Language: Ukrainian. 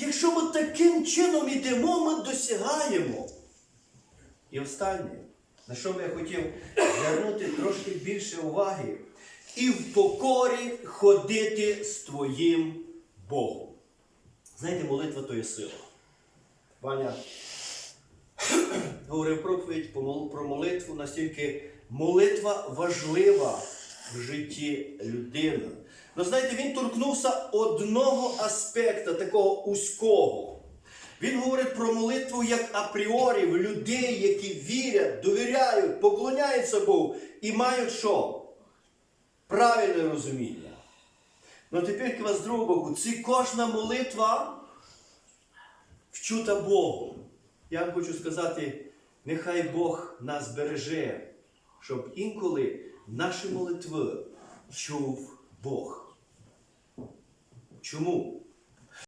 якщо ми таким чином ідемо, ми досягаємо. І останнє, на що би я хотів звернути трошки більше уваги, і в покорі ходити з твоїм Богом. Знаєте, молитва то є сила. Ваня говорив проповідь про молитву, настільки молитва важлива в житті людини. Ну, знаєте, він торкнувся одного аспекта, такого узького. Він говорить про молитву як апріорі в людей, які вірять, довіряють, поклоняються Богу і мають що? Правильне розуміння. Ну тепер з другого боку, це кожна молитва вчута Богом. Я вам хочу сказати, нехай Бог нас береже, щоб інколи наші молитви чув Бог. Чому?